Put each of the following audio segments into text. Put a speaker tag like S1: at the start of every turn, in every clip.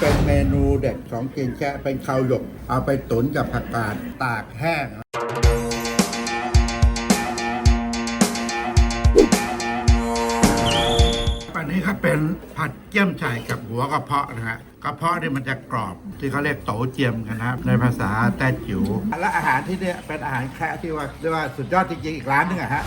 S1: เป็นเมนูเด็ดของกินแค่เป็นข้าวหยก เอาไปตุ๋นกับผักกาดตากแห้ง อันนี้ครับเป็นผัดเจียมไฉ่กับหัวกระเพาะนะฮะกระเพาะนี่มันจะกรอบที่เขาเรียกโตเจียมกันนะครับในภาษาแต้จิ๋วและอาหารที่เนี่ยเป็นอาหารแค่ที่ว่าเรียกว่าสุดยอดจริงๆอีกร้านหนึงอะฮะ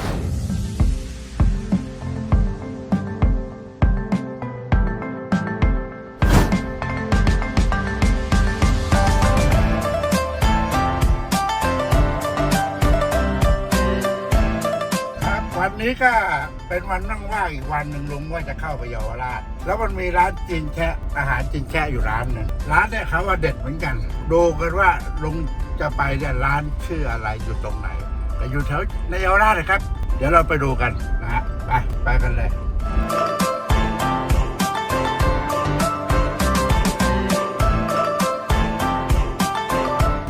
S1: นี้ก็เป็นวันนั่งว่างอีกวันหนึ่งลุงว่าจะเข้าไปเยาวราช แล้วมันมีร้านจีนแค่อาหารจีนแค่อยู่ร้านหนึ่งร้านเนี่ยเขาว่าเด็ดเหมือนกัน ดูกันว่าลุงจะไปเนี่ยร้านชื่ออะไรอยู่ตรงไหนแต่อยู่แถวในเยาวราชนะครับ เดี๋ยวเราไปดูกันนะฮะไปไปกันเลย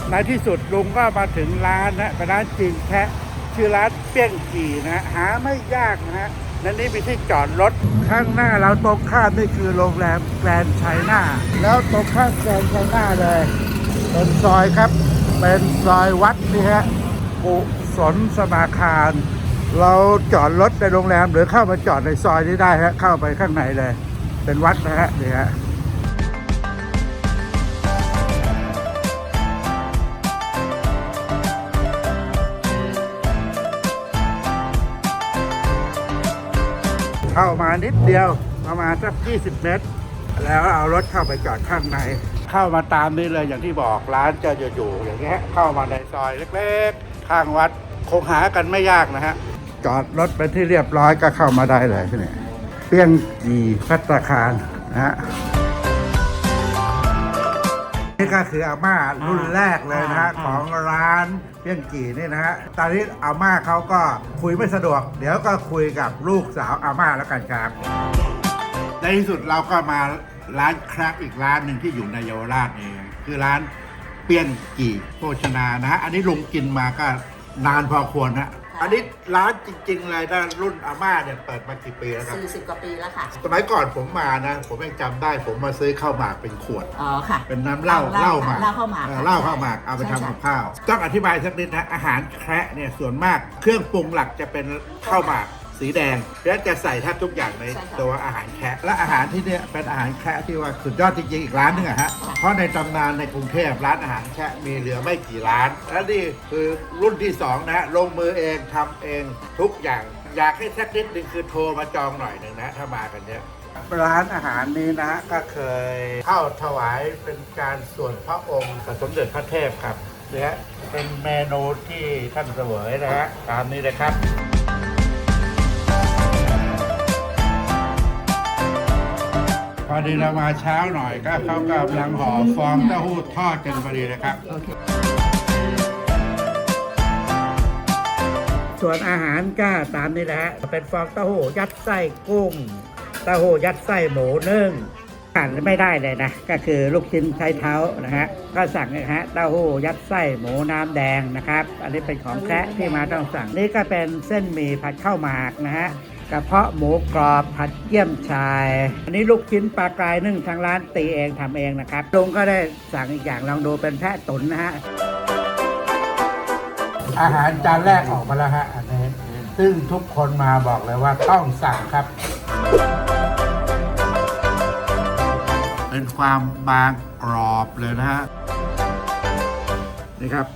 S1: ในที่สุดลุงก็มาถึงร้านนะเป็นร้านจีนแคะ ชื่อร้านเปี้ยงจีนะฮะหาไม่ยากนะฮะนั่นนี่มีที่จอดรถข้างหน้าเราตรงข้ามนี่คือโรงแรมแกรนด์ไชน่าแล้วตรงข้ามแกรนด์ไชน่าเลยเป็นซอยครับ เป็นซอยวัดนี่ฮะกุศลสมาคาร เราจอดรถในโรงแรมหรือเข้ามาจอดในซอยนี้ได้ฮะเข้าไปข้างในเลย เป็นวัดนะฮะนี่ฮะ เข้ามานิดเดียวประมาณสัก 20 เมตร แล้วเอารถเข้าไปจอดข้างใน เข้ามาตามนี้เลยอย่างที่บอกร้านจะอยู่อย่างเงี้ยเข้ามาในซอยเล็กๆ ข้างวัดคงหากันไม่ยากนะฮะจอดรถไปที่เรียบร้อยก็เข้ามาได้เลยที่นี่เปี้ยงจีพัตตาคารนะฮะ นี่ก็คืออาม่ารุ่นแรกเลยนะฮะ
S2: อ่า
S1: ของร้านเปี้ยงกี่นี่นะฮะตอนนี้อาม่าเขาก็คุยไม่สะดวก เดี๋ยวก็คุยกับลูกสาวอาม่าแล้วกันครับ ในที่สุดเราก็มาร้านครับอีกร้านหนึ่งที่อยู่ในเยาวราชเองคือร้านเปี้ยงกี่โภชนานะฮะอันนี้ลุงกินมาก็นานพอควรฮะ อันนี้ร้านจริงๆเลยนะรุ่นอาม่าเนี่ยเปิดมากี่ปีแล้วครับ
S2: 40กว่าปีแล้วค่ะ
S1: สมัยก่อนผมมานะ ผมยังจำได้ผมมาซื้อข้าวหมากเป็นขวด
S2: อ๋อค่ะ
S1: เป็นน้ำเหล้าเหล้าหมาก
S2: เหล้าข้าวหมาก
S1: ออ
S2: ค่ะ
S1: เหล้าข้าวหมากเอาไป
S2: ใช่
S1: ทำกับ
S2: ค่ะ
S1: ข้าว ต้องอธิบายสักนิดนะอาหารแคระเนี่ยส่วนมากเครื่องปรุงหลักจะเป็นข้าวหมาก สีแดงเพราะฉะนั้นจะใส่แทบทุกอย่างในตัวอาหารแคะและอาหารที่เนี่ยเป็นอาหารแคะที่ว่าสุดยอดจริงๆอีกร้านหนึงอะฮะเพราะในตำนานในกรุงเทพร้านอาหารแคะมีเหลือไม่กี่ร้าน และนี่คือรุ่นที่สองนะฮะลงมือเองทำเองทุกอย่าง อยากให้สักนิดนึงคือโทรมาจองหน่อยหนึ่งนะถ้ามากันเนี้ยร้านอาหารนี้นะก็เคยเข้าถวายเป็นการส่วนพระองค์กับสมเด็จพระเทพครับเนี่ยเป็นเมนูที่ท่านเสวยนะฮะตามนี้เลยครับ พอดีเรามาเช้าหน่อยก็เขากำลังห่อฟองเต้าหู้ทอดกันพอดีนะครับ ส่วนอาหารก็ตามนี้แหละเป็นฟองเต้าหู้ยัดไส้กุ้ง เต้าหู้ยัดไส้หมูนึ่งขาดไม่ได้เลยนะ ก็คือลูกชิ้นใช้เท้านะฮะก็สั่งนะฮะเต้าหู้ยัดไส้หมูน้ำแดงนะครับ อันนี้เป็นของแคะที่มาต้องสั่งนี่ก็เป็นเส้นหมี่ผัดข้าวหมากนะฮะ กระเพาะหมูกรอบผัดเยี่ยมชาย อันนี้ลูกชิ้นปลากรายนึ่งทางร้านตีเองทำเองนะครับลุงก็ได้สั่งอีกอย่างลองดูเป็นแพะตุ๋นนะฮะ อาหารจานแรกออกมาแล้วฮะอันนี้ ซึ่งทุกคนมาบอกเลยว่าต้องสั่งครับ เป็นความบางกรอบเลยนะฮะ นี่ครับ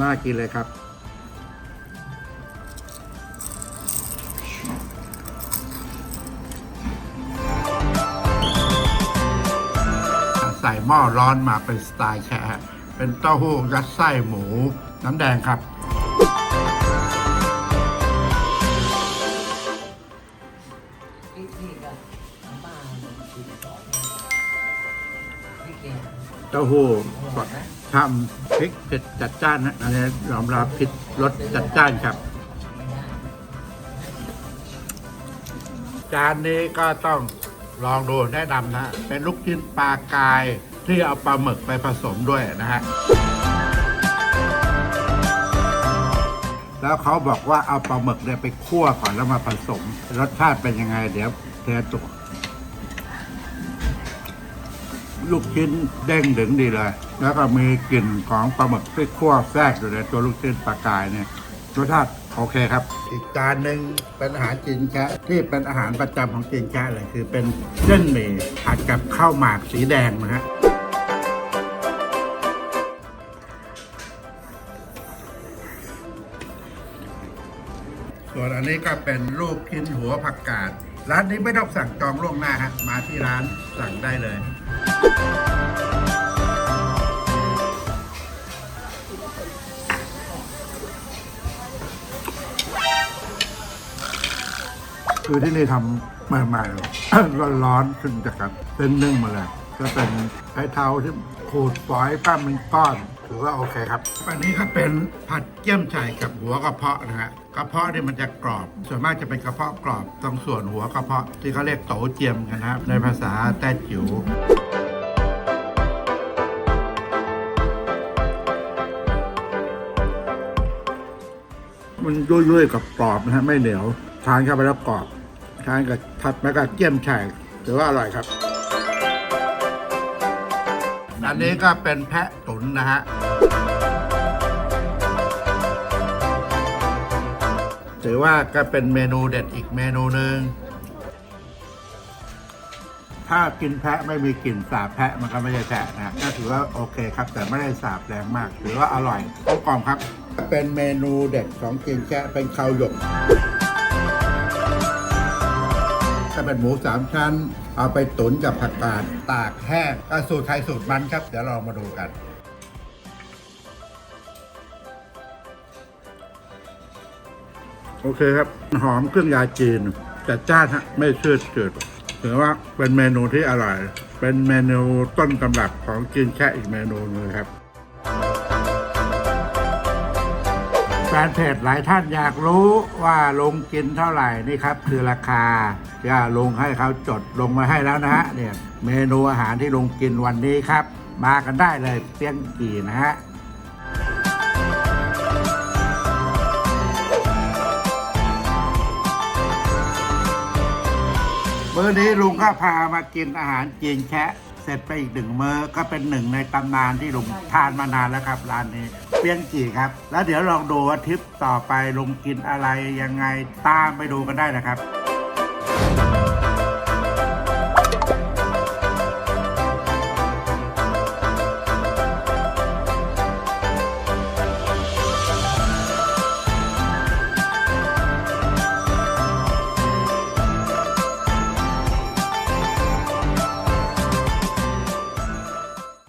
S1: น่ากินเลยครับ ส่หม้อร้อนมาเป็นสไตล์แค่เป็นเต้าหู้ยัดไส้หมู น้ำแดงครับเต้าหู้ทำพริกเผ็ดจัดจ้านนะอันนี้ยอมรับพริกรสจัดจ้านครับจานนี้ก็ต้อง ลองดูแนะนำนะ เป็นลูกชิ้นปลากายที่เอาปลาหมึกไปผสมด้วยนะฮะ แล้วเขาบอกว่าเอาปลาหมึกเนี่ยไปคั่วก่อนแล้วมาผสม รสชาติเป็นยังไง เดี๋ยวเทตัวลูกชิ้นเด้งดึงดีเลย แล้วก็มีกลิ่นของปลาหมึกที่คั่วแทรกอยู่ในตัวลูกชิ้นปลากายเนี่ยรสชาติ โอเคครับ อีกจานหนึ่งเป็นอาหารจีนแคะที่เป็นอาหารประจำของจีนแคะเลยคือเป็นเส้นหมี่ผัดกับข้าวหมากสีแดงนะฮะส่วนอันนี้ก็เป็นลูกชิ้นหัวผักกาด ร้านนี้ไม่ต้องสั่งจองล่วงหน้าฮะมาที่ร้านสั่งได้เลย คือที่นี่ทำใหม่ๆร้อนๆขึ้นจากกันเป็นนึ่งมาเลยก็เป็นไอ้เท้าที่ขูดฝอยปั้มเป็นก้อนถือว่าโอเคครับ อันนี้ก็เป็นผัดเกี๊ยมไฉ่กับหัวกระเพาะนะฮะกระเพาะเนี่ยมันจะกรอบ ส่วนมากจะเป็นกระเพาะกรอบตรงส่วนหัวกระเพาะที่เขาเรียกโตเจียมกันนะครับ ในภาษาแต้จิ๋วมันยุ่ยๆกับกรอบนะฮะไม่เหนียว ทานเข้าไปแล้วกรอบทานกับผัดแม้กับเกี๊ยมไฉ่ถือว่าอร่อยครับ อันนี้ก็เป็นแพะตุ๋นนะฮะถือว่าก็เป็นเมนูเด็ดอีกเมนูหนึ่งถ้ากินแพะไม่มีกลิ่นสาบแพะมันก็ไม่ใช่แพะนะก็ถือว่าโอเคครับ แต่ไม่ได้สาบแรงมาก ถือว่าอร่อยต้มกล่อมครับ เป็นเมนูเด็ดของกินแค่เป็นข้าวหยก ถ้าเป็นหมูสามชั้น เอาไปตุ๋นกับผักกาดตากแห้งก็สูตรไทยสูตรมันครับ เดี๋ยวเรามาดูกันโอเคครับ หอมเครื่องยาจีนจัดจ้านฮะไม่ชืดจืดถือว่าเป็นเมนูที่อร่อย เป็นเมนูต้นตำรับของกินแค่อีกเมนูหนึงครับแฟนเพจหลายท่านอยากรู้ว่าลงกินเท่าไหร่นี่ครับ คือราคา จะลงให้เขาจดลงมาให้แล้วนะฮะเนี่ยเมนูอาหารที่ลงกินวันนี้ครับ มากันได้เลยเปี้ยงกี่นะฮะมื้อนี้ลุงก็พามากินอาหารจีนแคะเสร็จไปอีกหนึ่งมื้อก็เป็นหนึ่งในตำนานที่ลุงทานมานานแล้วครับร้านนี้เปียงจีครับ แล้วเดี๋ยวลองดูว่าทริปต่อไปลุงกินอะไรยังไงตามไปดูกันได้นะครับ